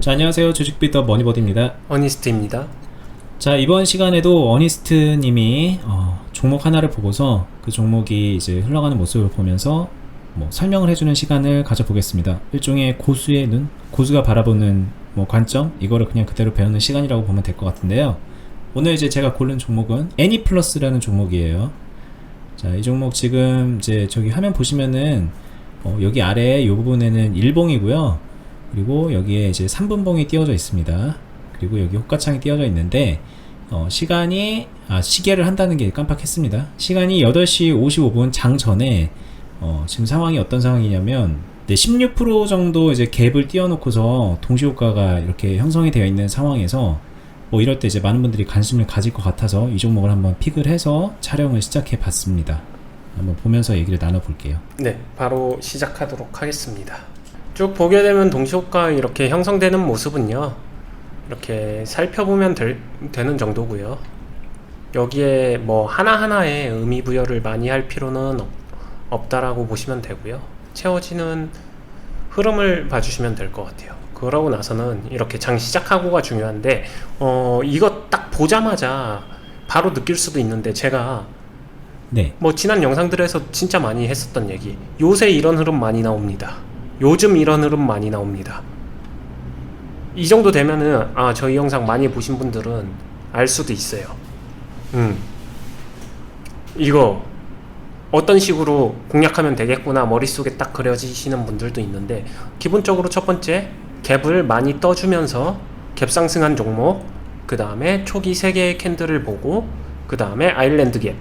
자, 안녕하세요. 주식비 더 머니버드입니다. 어니스트입니다. 자, 이번 시간에도 어니스트님이 어, 종목 하나를 보고서 그 종목이 이제 흘러가는 모습을 보면서 뭐 설명을 해주는 시간을 가져보겠습니다. 일종의 고수의 눈, 고수가 바라보는 뭐 관점, 이거를 그냥 그대로 배우는 시간이라고 보면 될 것 같은데요. 오늘 이제 제가 고른 종목은 애니플러스라는 종목이에요. 자, 이 종목 지금 이제 저기 화면 보시면은 어, 여기 아래 이 부분에는 일봉이고요. 그리고 여기에 이제 3분봉이 띄워져 있습니다. 그리고 여기 호가창이 띄워져 있는데 어, 시간이 아 시계를 한다는 게 깜빡했습니다. 시간이 8시 55분 장 전에 어, 지금 상황이 어떤 상황이냐면 네, 16% 정도 이제 갭을 띄워놓고서 동시호가가 이렇게 형성이 되어 있는 상황에서 뭐 이럴 때 이제 많은 분들이 관심을 가질 것 같아서 이 종목을 한번 픽을 해서 촬영을 시작해 봤습니다. 한번 보면서 얘기를 나눠볼게요. 네, 바로 시작하도록 하겠습니다. 쭉 보게 되면 동시호가 이렇게 형성되는 모습은요. 이렇게 살펴보면 될, 되는 정도고요. 여기에 뭐 하나하나의 의미 부여를 많이 할 필요는 없, 없다라고 보시면 되고요. 채워지는 흐름을 봐주시면 될 것 같아요. 그러고 나서는 이렇게 장 시작하고가 중요한데 어 이거 딱 보자마자 바로 느낄 수도 있는데 제가 네, 뭐 지난 영상들에서 진짜 많이 했었던 얘기. 요새 이런 흐름 많이 나옵니다. 요즘 이런 흐름 많이 나옵니다. 이 정도 되면은 아 저희 영상 많이 보신 분들은 알 수도 있어요. 음. 이거 어떤 식으로 공략하면 되겠구나 머릿속에 딱 그려지시는 분들도 있는데 기본적으로 첫 번째 갭을 많이 떠주면서 갭 상승한 종목 그 다음에 초기 3개의 캔들을 보고 그 다음에 아일랜드 갭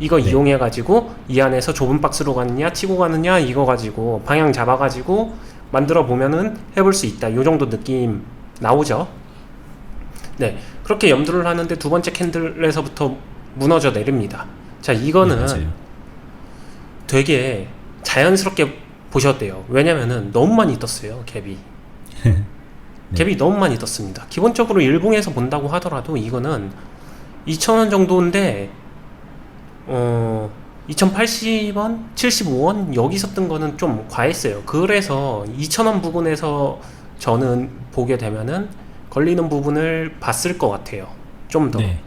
이거 네. 이용해 가지고 이 안에서 좁은 박스로 가느냐 치고 가느냐 이거 가지고 방향 잡아 가지고 만들어 보면은 해볼 수 있다 요 정도 느낌 나오죠 네 그렇게 염두를 하는데 두 번째 캔들에서부터 무너져 내립니다 자 이거는 네. 되게 자연스럽게 보셨대요. 왜냐면은 너무 많이 떴어요, 갭이. 네. 갭이 너무 많이 떴습니다. 기본적으로 일봉에서 본다고 하더라도 이거는 2,000원 정도인데, 어, 2,080원? 75원? 여기서 뜬 거는 좀 과했어요. 그래서 2,000원 부분에서 저는 보게 되면은 걸리는 부분을 봤을 것 같아요. 좀 더. 네.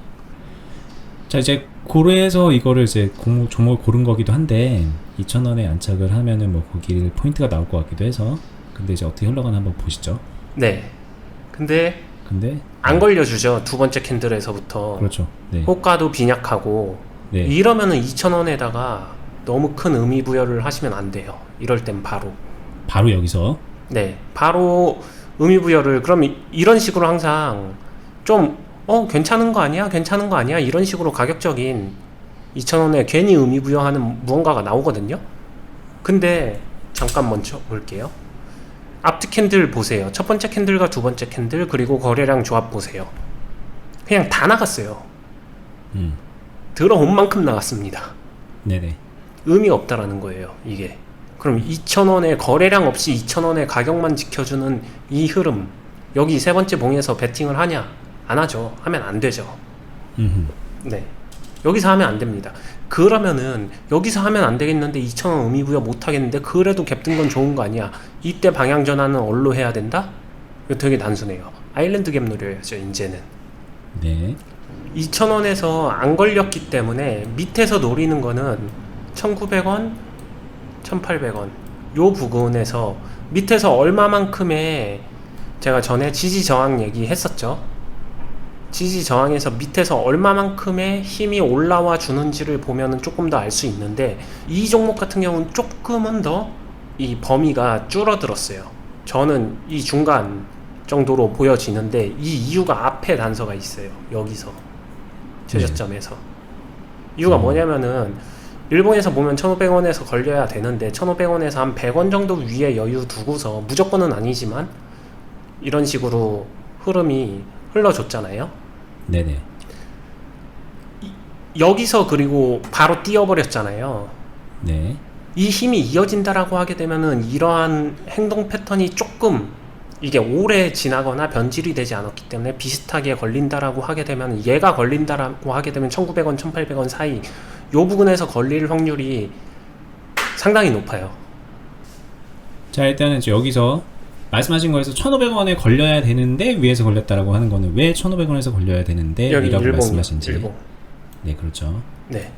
자 이제 고래에서 이거를 이제 종목, 종목을 고른 거기도 한데 2,000원에 안착을 하면은 뭐 거기 포인트가 나올 것 같기도 해서 근데 이제 어떻게 흘러가나 한번 보시죠. 네. 근데 근데 안 걸려주죠. 두 번째 캔들에서부터. 그렇죠. 네. 호가도 빈약하고 네. 이러면은 2,000원에다가 너무 큰 의미 부여를 하시면 안 돼요. 이럴 땐 바로. 바로 여기서 네. 바로 의미 부여를 그럼 이- 이런 식으로 항상 좀 어, 괜찮은 거 아니야? 괜찮은 거 아니야? 이런 식으로 가격적인 2,000원에 괜히 의미 부여하는 무언가가 나오거든요. 근데 잠깐 먼저 볼게요. 앞뒤 캔들 보세요. 첫 번째 캔들과 두 번째 캔들 그리고 거래량 조합 보세요. 그냥 다 나갔어요. 음. 들어온 만큼 나갔습니다. 네네. 의미 없다라는 거예요, 이게. 그럼 2,000원에 거래량 없이 2,000원의 가격만 지켜주는 이 흐름. 여기 세 번째 봉에서 베팅을 하냐? 안 하죠. 하면 안 되죠. 음흠. 네. 여기서 하면 안 됩니다. 그러면은 여기서 하면 안 되겠는데 2,000원 의미 부여 못 하겠는데 그래도 갭든 건 좋은 거 아니야. 이때 방향 전환은 얼로 해야 된다? 이거 되게 단순해요. 아일랜드 갭 노려야죠, 이제는. 네. 2,000원에서 안 걸렸기 때문에 밑에서 노리는 거는 1,900원, 1,800원 요 부근에서 밑에서 얼마만큼의 제가 전에 지지 저항 얘기 했었죠. 지지 저항에서 밑에서 얼마만큼의 힘이 올라와 주는지를 보면은 조금 더 알 수 있는데 이 종목 같은 경우는 조금은 더 이 범위가 줄어들었어요. 저는 이 중간 정도로 보여지는데 이 이유가 앞에 단서가 있어요. 여기서 제저점에서 이유가 음. 뭐냐면은 일본에서 보면 1,500원에서 걸려야 되는데 1,500원에서 한 100원 정도 위에 여유 두고서 무조건은 아니지만 이런 식으로 흐름이 흘러줬잖아요. 네네. 여기서 그리고 바로 뛰어버렸잖아요. 네. 이 힘이 이어진다라고 하게 되면은 이러한 행동 패턴이 조금 이게 오래 지나거나 변질이 되지 않았기 때문에 비슷하게 걸린다라고 하게 되면 얘가 걸린다라고 하게 되면 1900원, 1800원 사이 요 부분에서 걸릴 확률이 상당히 높아요. 자 일단은 여기서 말씀하신 거에서 1,500원에 걸려야 되는데 위에서 걸렸다라고 하는 거는 왜 1,500원에서 걸려야 되는데 여기 이라고 일봉, 말씀하신지. 일봉. 네, 그렇죠. 네,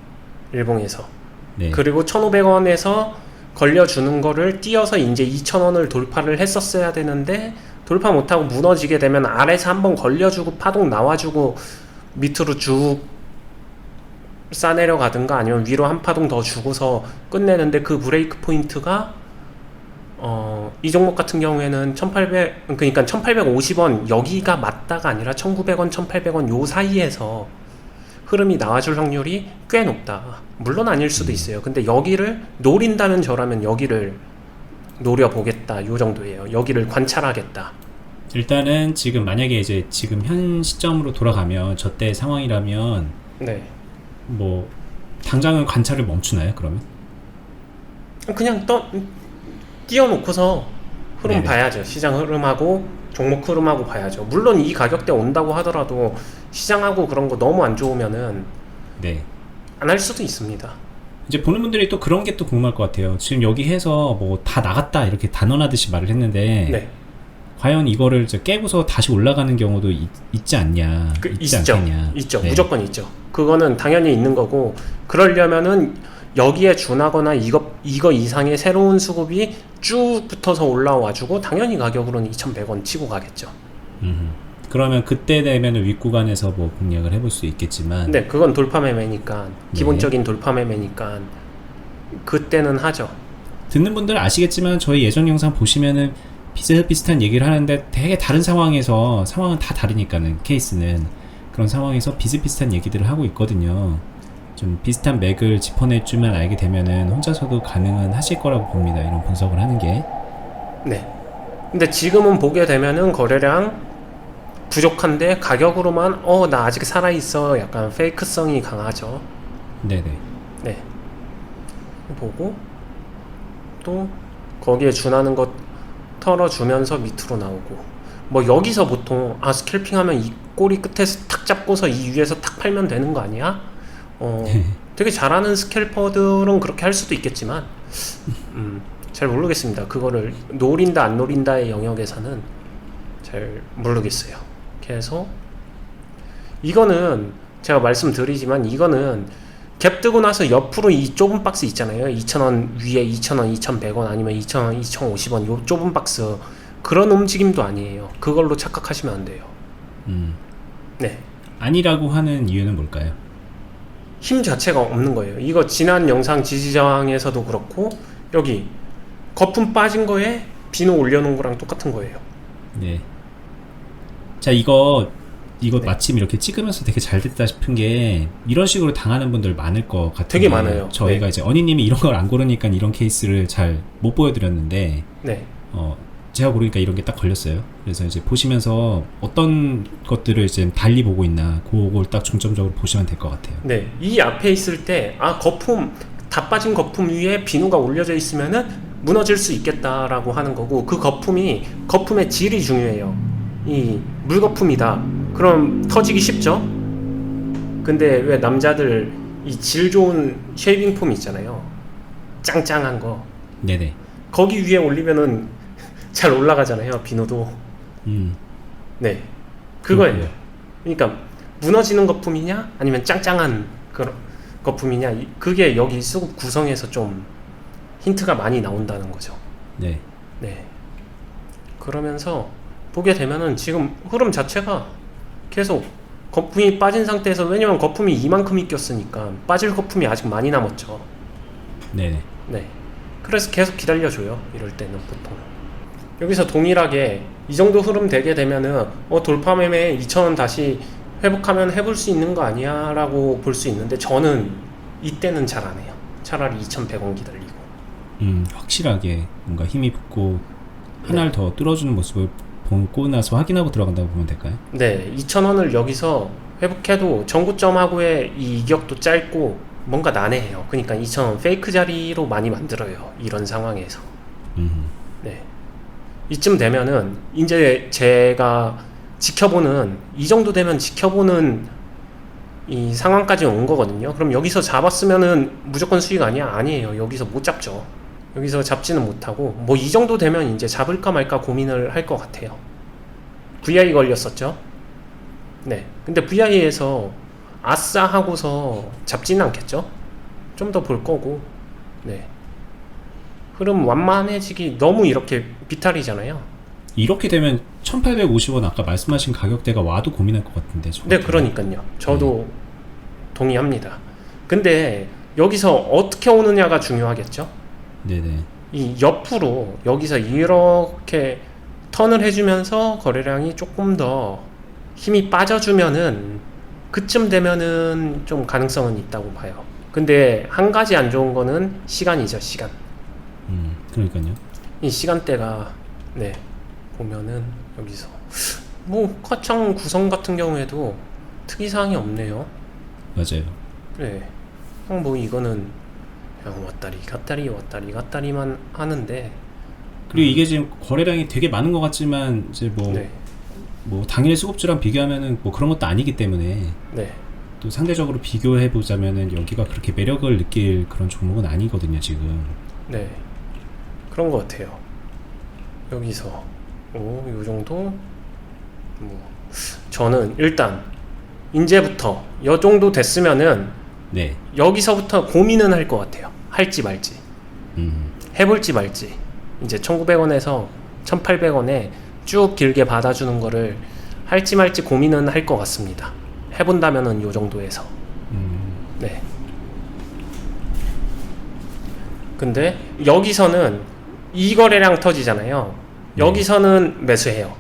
일봉에서. 네. 그리고 1,500원에서 걸려주는 거를 띄어서 이제 2,000원을 돌파를 했었어야 되는데 돌파 못하고 무너지게 되면 아래서 한번 걸려주고 파동 나와주고 밑으로 쭉 싸내려 가든가 아니면 위로 한 파동 더 주고서 끝내는데 그 브레이크 포인트가 어, 이 종목 같은 경우에는 1800 그러니까 1850원 여기가 맞다가 아니라 1900원, 1800원 요 사이에서 흐름이 나와줄 확률이 꽤 높다. 물론 아닐 수도 있어요. 근데 여기를 노린다면 저라면 여기를 노려보겠다. 요 정도예요. 여기를 관찰하겠다. 일단은 지금 만약에 이제 지금 현 시점으로 돌아가면 저 때 상황이라면 네. 뭐 당장은 관찰을 멈추나요? 그러면? 그냥 떠 띄워놓고서 흐름 네네. 봐야죠. 시장 흐름하고 종목 흐름하고 봐야죠. 물론 이 가격대 온다고 하더라도 시장하고 그런 거 너무 안 좋으면은 네. 안 할 수도 있습니다. 이제 보는 분들이 또 그런 게 또 궁금할 것 같아요. 지금 여기 해서 뭐 다 나갔다 이렇게 단언하듯이 말을 했는데 네. 과연 이거를 이제 깨고서 다시 올라가는 경우도 있, 지 않냐? 그 있지 있죠. 않겠냐? 있죠. 네. 무조건 있죠. 그거는 당연히 있는 거고 그러려면은 여기에 준하거나 이거 이거 이상의 새로운 수급이 쭉 붙어서 올라와 주고 당연히 가격으로는 2,100원 치고 가겠죠. 음. 그러면 그때 되면 윗구간에서 뭐 공략을 해볼 수 있겠지만 근데 그건 돌파 매매니까 네. 기본적인 돌파 매매니까 그때는 하죠. 듣는 분들 아시겠지만 저희 예전 영상 보시면은 비슷비슷한 얘기를 하는데 되게 다른 상황에서 상황은 다 다르니까는 케이스는 그런 상황에서 비슷비슷한 얘기들을 하고 있거든요. 좀 비슷한 맥을 짚어낼 줄만 알게 되면은 혼자서도 가능은 하실 거라고 봅니다. 이런 분석을 하는 게. 네. 근데 지금은 보게 되면은 거래량 부족한데 가격으로만 어 나 아직 살아 있어 약간 페이크성이 강하죠. 네네. 네. 보고 또 거기에 준하는 것 털어주면서 밑으로 나오고 뭐 여기서 보통 아 스캘핑하면 이 꼬리 끝에서 탁 잡고서 이 위에서 탁 팔면 되는 거 아니야? 어 되게 잘하는 스캘퍼들은 그렇게 할 수도 있겠지만 음, 잘 모르겠습니다. 그거를 노린다 안 노린다의 영역에서는 잘 모르겠어요. 그래서 이거는 제가 말씀드리지만 이거는 갭 뜨고 나서 옆으로 이 좁은 박스 있잖아요. 2,000원 위에 2,000원, 2,100원 아니면 2,000원, 2,050원 요 좁은 박스 그런 움직임도 아니에요. 그걸로 착각하시면 안 돼요. 음. 네. 아니라고 하는 이유는 뭘까요? 힘 자체가 없는 거예요. 이거 지난 영상 지지저항에서도 그렇고 여기 거품 빠진 거에 비누 올려놓은 거랑 똑같은 거예요. 네. 자, 이거, 이거 네. 마침 이렇게 찍으면서 되게 잘 됐다 싶은 게, 이런 식으로 당하는 분들 많을 것 같아요. 되게 많아요. 저희가 네. 이제 어니님이 이런 걸 안 고르니까 이런 케이스를 잘 못 보여드렸는데, 네. 어, 제가 고르니까 이런 게 딱 걸렸어요. 그래서 이제 보시면서 어떤 것들을 이제 달리 보고 있나, 그걸 딱 중점적으로 보시면 될 것 같아요. 네. 이 앞에 있을 때 아 거품 다 빠진 거품 위에 비누가 올려져 있으면은 무너질 수 있겠다라고 하는 거고 그 거품이 거품의 질이 중요해요. 이 물거품이다. 그럼 터지기 쉽죠. 근데 왜 남자들 이 질 좋은 쉐이빙 폼 있잖아요. 짱짱한 거. 네네. 거기 위에 올리면은 잘 올라가잖아요. 비누도. 음, 네. 그거예요. 그렇군요. 그러니까 무너지는 거품이냐 아니면 짱짱한 그런 거품이냐 이- 그게 여기 수급 구성에서 좀 힌트가 많이 나온다는 거죠. 네. 네. 그러면서 보게 되면은 지금 흐름 자체가 계속 거품이 빠진 상태에서 왜냐면 거품이 이만큼이 꼈으니까 빠질 거품이 아직 많이 남았죠. 네네. 네. 그래서 계속 기다려줘요. 이럴 때는 보통. 여기서 동일하게 이 정도 흐름 되게 되면은 어 돌파 매매 2,000원 다시 회복하면 해볼 수 있는 거 아니야? 라고 볼 수 있는데 저는 이때는 잘 안 해요. 차라리 2,100원 기다리고. 음, 확실하게 뭔가 힘이 붙고, 하나를 더 뚫어주는 모습을 보고 나서 확인하고 들어간다고 보면 될까요? 네, 2,000원을 여기서 회복해도 전고점하고의 이 이격도 짧고 뭔가 난해해요. 그러니까 2,000원 페이크 자리로 많이 만들어요. 이런 상황에서. 음, 네. 이쯤 되면은 이제 제가 지켜보는 이 정도 되면 지켜보는 이 상황까지 온 거거든요. 그럼 여기서 잡았으면은 무조건 수익 아니야? 아니에요. 여기서 못 잡죠. 여기서 잡지는 못하고 뭐 이 정도 되면 이제 잡을까 말까 고민을 할 것 같아요. VI 걸렸었죠. 네. 근데 VI에서 아싸 하고서 잡지는 않겠죠. 좀 더 볼 거고. 네. 흐름 완만해지기 너무 이렇게 비탈이잖아요. 이렇게 되면 1850원 아까 말씀하신 가격대가 와도 고민할 것 같은데. 저 네, 같은 그러니까요. 저도 동의합니다. 근데 여기서 어떻게 오느냐가 중요하겠죠. 네네. 이 옆으로 여기서 이렇게 턴을 해주면서 거래량이 조금 더 힘이 빠져주면은 그쯤 되면은 좀 가능성은 있다고 봐요. 근데 한 가지 안 좋은 거는 시간이죠, 시간. 음, 그러니까요. 이 시간대가 네 보면은 여기서 뭐 화창 구성 같은 경우에도 특이사항이 없네요. 맞아요. 네. 뭐 이거는 그냥 왔다리 갔다리 왔다리 갔다리만 하는데 그리고 이게 지금 거래량이 되게 많은 것 같지만 이제 뭐, 네. 뭐 당일 수급주랑 비교하면은 뭐 그런 것도 아니기 때문에 네. 또 상대적으로 비교해 보자면은 여기가 그렇게 매력을 느낄 그런 종목은 아니거든요 지금. 네. 그런 것 같아요. 여기서 오, 요 정도 뭐 저는 일단 이제부터 요 정도 됐으면은 네. 여기서부터 고민은 할 것 같아요. 할지 말지. 음, 해볼지 말지. 이제 1,900원에서 1,800원에 쭉 길게 받아주는 거를 할지 말지 고민은 할 것 같습니다. 해본다면은 요 정도에서. 음, 네. 근데 여기서는 이 거래량 터지잖아요. 여기서는 매수해요.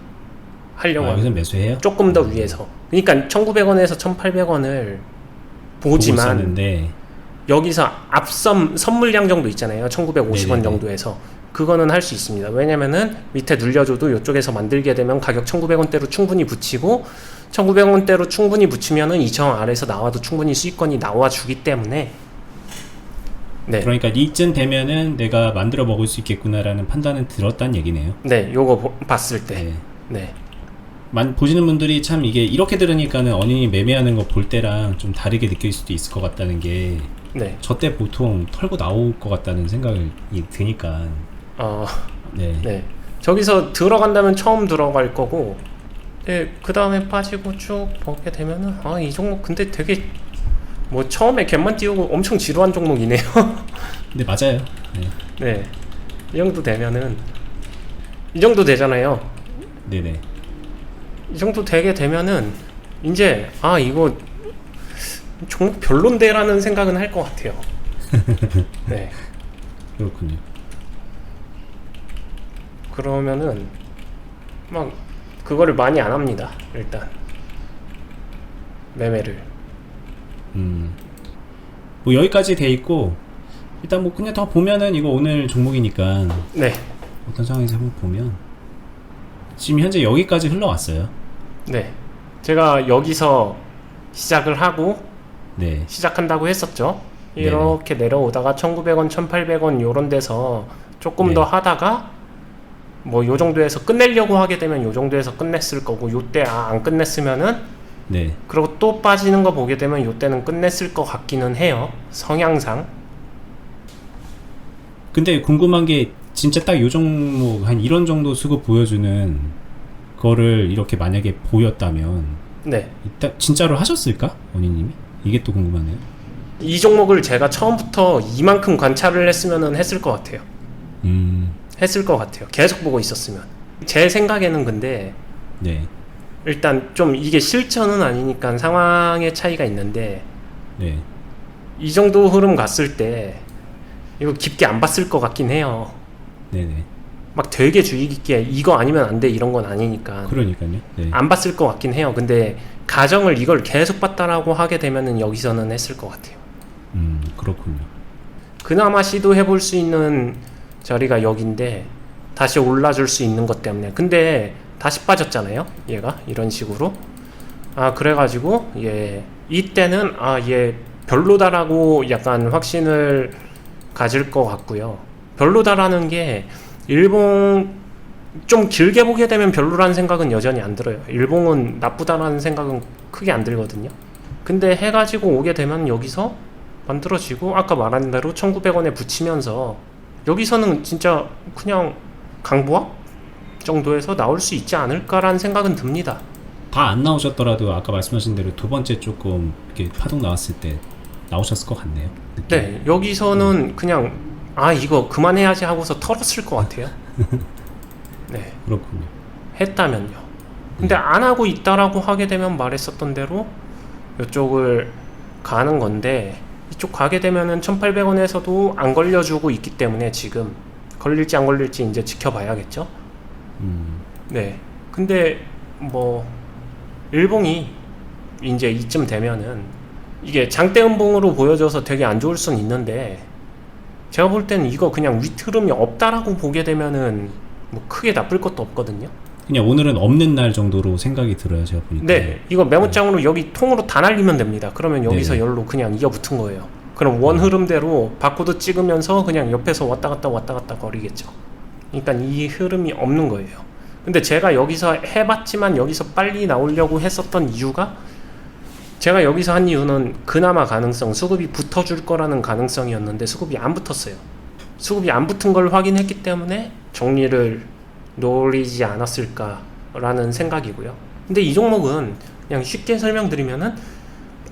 하려고 아. 여기서 매수해요? 조금 더 위에서. 그러니까 1,900원에서 1,800원을 보고 보지만 여기서 앞선 선물량 정도 있잖아요. 1950원 네네네. 정도에서. 그거는 할 수 있습니다. 왜냐면은 밑에 눌려줘도 이쪽에서 만들게 되면 가격 1900원대로 충분히 붙이고 1900원대로 충분히 붙이면은 2000원 아래에서 나와도 충분히 수익권이 나와 주기 때문에 네. 그러니까 이쯤 되면은 내가 만들어 먹을 수 있겠구나라는 판단은 들었다는 얘기네요. 네, 요거 보- 봤을 때. 네. 네. 만 보시는 분들이 참 이게 이렇게 들으니까는 언인이 매매하는 거 볼 때랑 좀 다르게 느낄 수도 있을 것 같다는 게 네. 저 때 보통 털고 나올 것 같다는 생각이 드니까 어, 네. 네. 저기서 들어간다면 처음 들어갈 거고 네, 그 다음에 빠지고 쭉 보게 되면은 아, 이 종목 근데 되게 뭐 처음에 갭만 띄우고 엄청 지루한 종목이네요. 근데 맞아요. 네. 네. 이 정도 되면은 이 정도 되잖아요. 네네. 이 정도 되게 되면은 이제 아 이거 종목 별론데라는 생각은 할 것 같아요. 네. 그렇군요. 그러면은 막 그거를 많이 안 합니다. 일단 매매를. 음. 뭐 여기까지 돼 있고 일단 뭐 그냥 더 보면은 이거 오늘 종목이니까 네. 어떤 상황에서 한번 보면 지금 현재 여기까지 흘러왔어요. 네. 제가 여기서 시작을 하고 네. 시작한다고 했었죠. 네네. 이렇게 내려오다가 1,900원, 1,800원 요런 데서 조금 네. 더 하다가 뭐 요 정도에서 끝내려고 하게 되면 요 정도에서 끝냈을 거고 요때 아, 안 끝냈으면은 네. 그리고 또 빠지는 거 보게 되면 요때는 끝냈을 것 같기는 해요. 성향상. 근데 궁금한 게 진짜 딱 요 종목 한 이런 정도 수급 보여주는 거를 이렇게 만약에 보였다면 네. 이따 진짜로 하셨을까? 원희님이? 이게 또 궁금하네요. 이 종목을 제가 처음부터 이만큼 관찰을 했으면은 했을 것 같아요. 음, 했을 것 같아요. 계속 보고 있었으면. 제 생각에는 근데 네, 일단 좀 이게 실전은 아니니까 상황의 차이가 있는데 네, 이 정도 흐름 갔을 때 이거 깊게 안 봤을 것 같긴 해요. 네, 네. 막 되게 주의 깊게 이거 아니면 안 돼 이런 건 아니니까 그러니까요. 네, 안 봤을 것 같긴 해요. 근데 가정을 이걸 계속 봤다라고 하게 되면은 여기서는 했을 것 같아요. 음, 그렇군요. 그나마 시도해 볼 수 있는 자리가 여기인데 다시 올라줄 수 있는 것 때문에 근데 다시 빠졌잖아요 얘가 이런 식으로 아 그래가지고 예 이때는 아얘 별로다라고 약간 확신을 가질 것 같고요 별로다라는 게 일본 좀 길게 보게 되면 별로라는 생각은 여전히 안 들어요 일본은 나쁘다라는 생각은 크게 안 들거든요 근데 해가지고 오게 되면 여기서 만들어지고 아까 말한 대로 1900원에 붙이면서 여기서는 진짜 그냥 강보합 정도에서 나올 수 있지 않을까라는 생각은 듭니다. 다 안 나오셨더라도 아까 말씀하신 대로 두 번째 조금 이렇게 파동 나왔을 때 나오셨을 것 같네요. 느낌. 네, 여기서는 그냥 아 이거 그만해야지 하고서 털었을 것 같아요. 네, 그렇군요. 했다면요. 근데 안 하고 있다라고 하게 되면 말했었던 대로 이쪽을 가는 건데 이쪽 가게 되면은 1,800원에서도 안 걸려주고 있기 때문에 지금 걸릴지 안 걸릴지 이제 지켜봐야겠죠. 음, 네. 근데 뭐 일봉이 이제 이쯤 되면은 이게 장대 음봉으로 보여져서 되게 안 좋을 순 있는데 제가 볼 때는 이거 그냥 윗흐름이 없다라고 보게 되면은 뭐 크게 나쁠 것도 없거든요. 그냥 오늘은 없는 날 정도로 생각이 들어요. 제가 보니까. 네, 이거 메모장으로 여기 통으로 다 날리면 됩니다. 그러면 여기서 네네. 열로 그냥 이어 붙은 거예요. 그럼 원 흐름대로 바코드 찍으면서 그냥 옆에서 왔다 갔다 왔다 갔다 거리겠죠. 그러니까 이 흐름이 없는 거예요. 근데 제가 여기서 해봤지만 여기서 빨리 나오려고 했었던 이유가 제가 여기서 한 이유는 그나마 가능성 수급이 붙어줄 거라는 가능성이었는데 수급이 안 붙었어요. 수급이 안 붙은 걸 확인했기 때문에 정리를 노리지 않았을까라는 생각이고요. 근데 이 종목은 그냥 쉽게 설명드리면은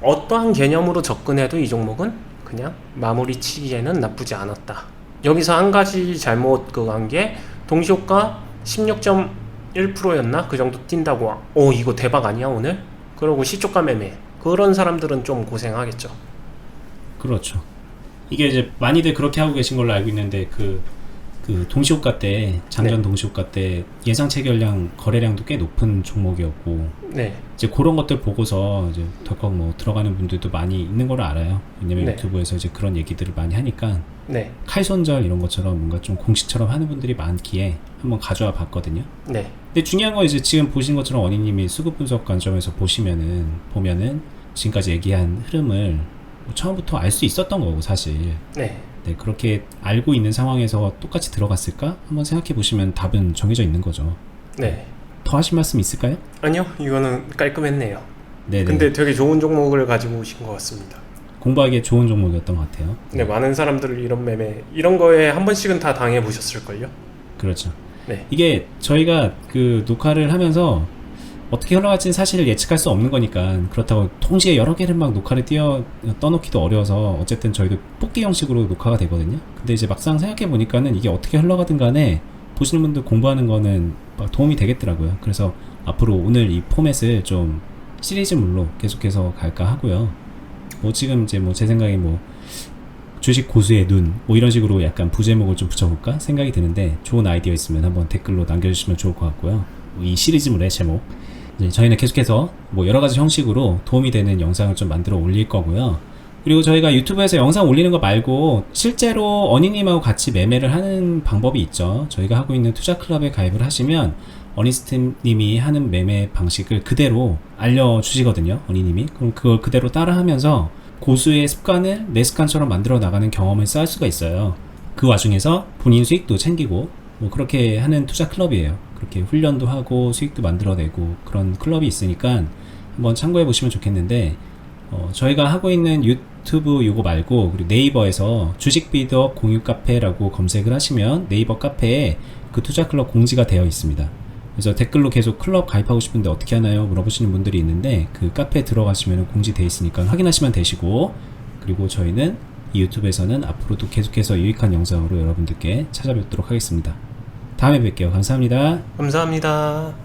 어떠한 개념으로 접근해도 이 종목은 그냥 마무리 치기에는 나쁘지 않았다. 여기서 한 가지 잘못 그한 게 동시효과 16.1%였나 그 정도 뛴다고 오 이거 대박 아니야 오늘? 그러고 시초가 매매 그런 사람들은 좀 고생하겠죠. 그렇죠. 이게 이제 많이들 그렇게 하고 계신 걸로 알고 있는데 그, 그 동시호가 때 장전 네. 동시호가 때 예상 체결량 거래량도 꽤 높은 종목이었고 네, 이제 그런 것들 보고서 이제 덜컥 뭐 들어가는 분들도 많이 있는 걸로 알아요. 왜냐면 네. 유튜브에서 이제 그런 얘기들을 많이 하니까 네, 칼손절 이런 것처럼 뭔가 좀 공식처럼 하는 분들이 많기에 한번 가져와 봤거든요. 네, 근데 중요한 건 이제 지금 보신 것처럼 원희님이 수급 분석 관점에서 보시면은 보면은 지금까지 얘기한 흐름을 뭐 처음부터 알 수 있었던 거고 사실 네. 네, 그렇게 알고 있는 상황에서 똑같이 들어갔을까 한번 생각해 보시면 답은 정해져 있는 거죠. 네. 더 하실 말씀 있을까요? 아니요, 이거는 깔끔했네요. 네, 근데 되게 좋은 종목을 가지고 오신 것 같습니다. 공부하기에 좋은 종목이었던 것 같아요. 네, 많은 사람들을 이런 매매 이런 거에 한 번씩은 다 당해 보셨을걸요? 그렇죠. 네. 이게 저희가 그 녹화를 하면서 어떻게 흘러갈지는 사실 예측할 수 없는 거니까 그렇다고 동시에 여러 개를 막 녹화를 띄어 떠놓기도 어려워서 어쨌든 저희도 뽑기 형식으로 녹화가 되거든요. 근데 이제 막상 생각해 보니까는 이게 어떻게 흘러가든 간에 보시는 분들 공부하는 거는 막 도움이 되겠더라고요. 그래서 앞으로 오늘 이 포맷을 좀 시리즈물로 계속해서 갈까 하고요. 뭐 지금 이제 뭐 제 생각에 뭐 주식 고수의 눈, 뭐 이런 식으로 약간 부제목을 좀 붙여볼까 생각이 드는데 좋은 아이디어 있으면 한번 댓글로 남겨주시면 좋을 것 같고요. 이 시리즈물의 제목. 이제 저희는 계속해서 뭐 여러 가지 형식으로 도움이 되는 영상을 좀 만들어 올릴 거고요. 그리고 저희가 유튜브에서 영상 올리는 거 말고 실제로 어니님하고 같이 매매를 하는 방법이 있죠. 저희가 하고 있는 투자 클럽에 가입을 하시면 어니스트님이 하는 매매 방식을 그대로 알려주시거든요. 어니님이. 그럼 그걸 그대로 따라하면서 고수의 습관을 내 습관처럼 만들어 나가는 경험을 쌓을 수가 있어요. 그 와중에서 본인 수익도 챙기고 뭐 그렇게 하는 투자 클럽이에요. 그렇게 훈련도 하고 수익도 만들어내고 그런 클럽이 있으니까 한번 참고해 보시면 좋겠는데 어, 저희가 하고 있는 유튜브 요거 말고 그리고 네이버에서 주식 비더 공유 카페라고 검색을 하시면 네이버 카페에 그 투자 클럽 공지가 되어 있습니다. 그래서 댓글로 계속 클럽 가입하고 싶은데 어떻게 하나요? 물어보시는 분들이 있는데 그 카페에 들어가시면 공지되어 있으니까 확인하시면 되시고 그리고 저희는 이 유튜브에서는 앞으로도 계속해서 유익한 영상으로 여러분들께 찾아뵙도록 하겠습니다. 다음에 뵐게요. 감사합니다. 감사합니다.